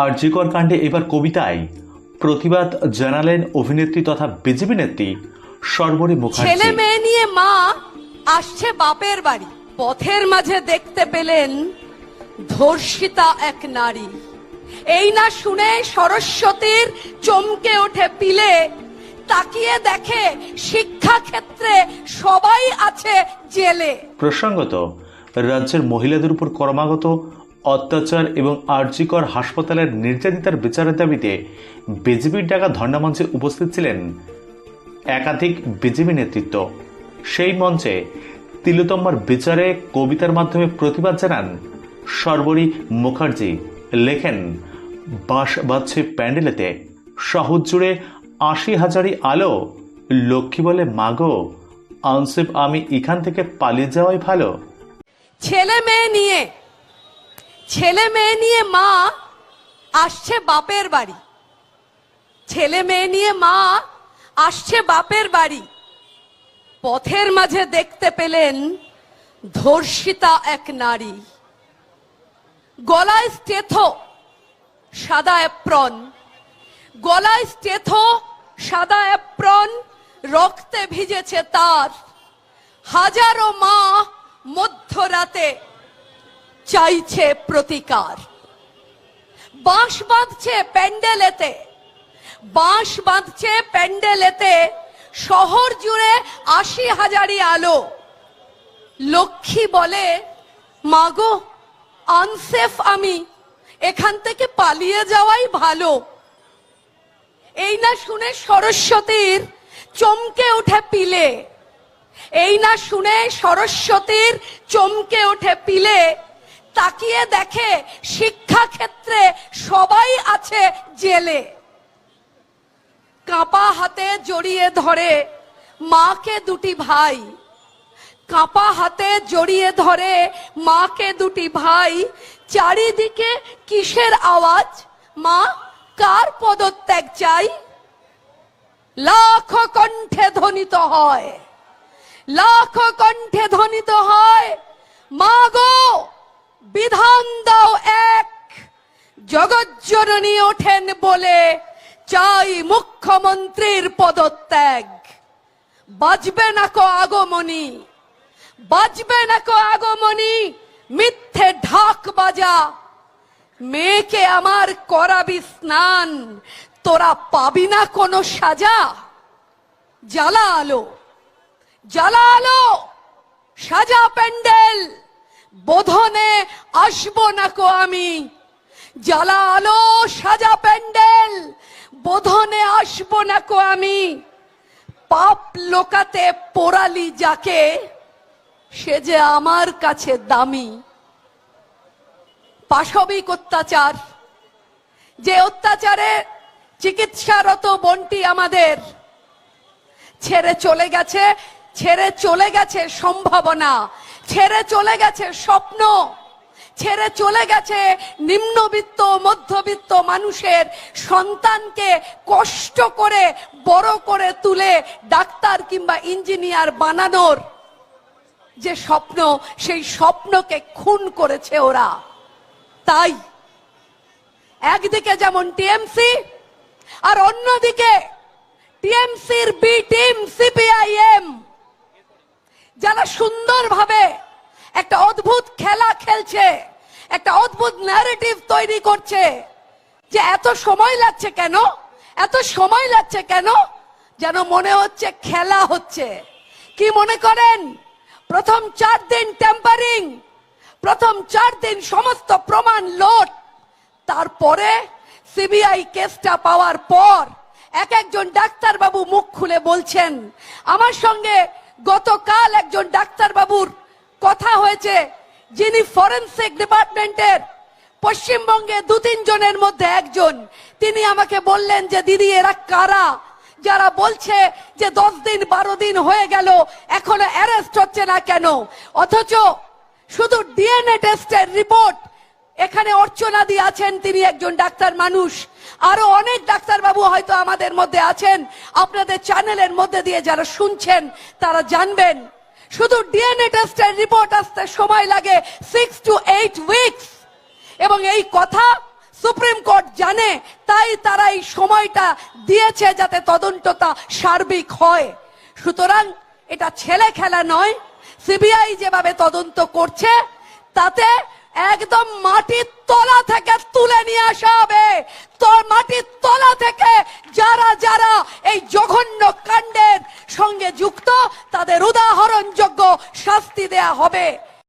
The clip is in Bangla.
আর জিকর কাণ্ডে এবার কবিতায় প্রতিবাদ জানালেন অভিনেত্রী তথা বিজেপি নেত্রী সর্বরী ছেলে মুখার্জি মেয়ে নিয়ে মা আসছে বাপের বাড়ি। পথের মাঝে দেখতে পেলেন ধর্ষিতা এক নারী। এই না শুনে সরস্বতীর চমকে ওঠে পিলে। তাকিয়ে দেখে শিক্ষা ক্ষেত্রে সবাই আছে জেলে। প্রসঙ্গত রাজ্যের মহিলাদের উপর ক্রমাগত অত্যাচার এবং আর্জিকর হাসপাতালের নির্যাতিতার বিচারের দাবিতে বিজেপির ডাকা ধর্ণামঞ্চে উপস্থিত ছিলেন একাধিক বিজেপি নেতৃত্ব। সেই মঞ্চে তিলোতম্মার বিচারে কবিতার মাধ্যমে প্রতিবাদ জানান সর্বরী মুখার্জি। লেখেন, বাঁশ বাজছে প্যান্ডেলেতে শহর জুড়ে আশি হাজারি আলো। লক্ষ্মী বলে, মাগো আনসেপ আমি এখান থেকে পালিয়ে যাওয়াই ভালো। ছেলে মেয়ে নিয়ে ছেলে মেয়ে নিয়ে মা আসছে বাপের বাড়ি। ছেলে মেয়ে নিয়ে মা আসছে বাপের বাড়ি। পথের মাঝে দেখতে পেলেন ধর্ষিতা এক নারী। গলায় স্টেথো, সাদা অ্যাপ্রন। গলায় স্টেথো, সাদা অ্যাপ্রন, রক্তে ভিজেছে তার। হাজারো মা মধ্যরাতে চাইছে প্রতিকার। বাঁশ বাঁধছে প্যান্ডেলেতে। বাঁশ বাঁধছে প্যান্ডেলেতে শহর জুড়ে আশি হাজারি আলো। লক্ষ্মী বলে, মাগো আনসেফ আমি। এখান থেকে পালিয়ে যাওয়াই ভালো। এই না শুনে সরস্বতীর চমকে ওঠে পিলে। এই না শুনে সরস্বতীর চমকে ওঠে পিলে। তাকিয়ে দেখে শিক্ষা ক্ষেত্রে সবাই আছে জেলে। কাঁপা হাতে জড়িয়ে ধরে মাকে দুটি ভাই। কাঁপা হাতে জড়িয়ে ধরে মাকে দুটি ভাই। চারিদিকে কিসের আওয়াজ? মা, কার পদত্যাগ চাই? লাখ কণ্ঠে ধ্বনিত হয়। লাখ কণ্ঠে ধ্বনিত হয় মাগো বিধান দাও এক। জগজ্জননী ওঠেন বলে চাই মুখ্যমন্ত্রীর পদত্যাগ। বাজবে না কো আগমনী? বাজবে না কো আগমনী? মিথ্যে ঢাক বাজা। মেয়েকে আমার করাবি স্নান, তোরা পাবি না কোনো সাজা? জ্বালা আলো জ্বালা আলো সাজা প্যান্ডেল। বোধনে আসব না কো আমি। জ্বালা আলো সাজা প্যান্ডেল, বোধনে আসব না কো আমি। পাপ লোকাতে পোড়ালি যাকে, সে যে আমার কাছে দামি। পাশবিক অত্যাচার, যে অত্যাচারে চিকিৎসারত বন্টি আমাদের, ছেড়ে চলে গেছে, ছেড়ে চলে গেছে সম্ভাবনা। ছেড়ে চলে গেছে স্বপ্ন। ছেড়ে চলে গেছে নিম্নবিত্ত, মধ্যবিত্ত মানুষের সন্তানকে কষ্ট করে, বড় করে তুলে ডাক্তার কিংবা ইঞ্জিনিয়ার বানানোর যে স্বপ্ন, সেই স্বপ্নকে খুন করেছে ওরা। তাই একদিকে যেমন টিএমসি, আর অন্যদিকে টিএমসির বি টিম, সিপিআইএম। যারা সুন্দরভাবে একটা অদ্ভুত খেলা খেলছে, একটা অদ্ভুত ন্যারেটিভ তৈরি করছে, যে এত সময় লাগছে কেন? এত সময় লাগছে কেন? যেন মনে হচ্ছে খেলা হচ্ছে। কি মনে করেন? প্রথম চার দিন টেম্পারিং প্রথম চার দিন সমস্ত প্রমাণ লোট তারপরে সিবিআই কেসটা পাওয়ার পর এক একজন ডাক্তার বাবু মুখ খুলে বলছেন, আমার সঙ্গে গতকাল একজন ডাক্তার বাবুর কথা হয়েছে, যিনি ফরেনসিক ডিপার্টমেন্টের পশ্চিমবঙ্গে দু তিন জনের মধ্যে একজন। তিনি আমাকে বললেন যে, দিদি, এরা কারা? যারা বলছে যে, দশ দিন, বারো দিন হয়ে গেল, এখনও অ্যারেস্ট হচ্ছে না কেন? অথচ শুধু ডিএনএ টেস্টের রিপোর্ট এখানে অর্চনাদি আছেন, তিনি একজন ডাক্তার মানুষ। আরও অনেক ডাক্তার বাবু হয়তো আমাদের মধ্যে আছেন। আপনাদের চ্যানেলের মধ্যে দিয়ে যারা শুনছেন, তারা জানবেন। শুধু ডিএনএ টেস্টের রিপোর্ট আসতে সময় লাগে সিক্স টু এইট উইকস এবং এই কথা সুপ্রিম কোর্ট জানে, তাই তারা এই সময়টা দিয়েছে যাতে তদন্তটা সার্বিক হয়। সুতরাং এটা ছেলে খেলা নয়, সিবিআই যেভাবে তদন্ত করছে, তাতে একদম মাটির তলা থেকে তুলে নিয়ে আসা হবে। তোর মাটির তলা থেকে যারা যারা এই জঘন্য কাণ্ডের সঙ্গে যুক্ত, তাদের উদাহরণযোগ্য শাস্তি দেয়া হবে।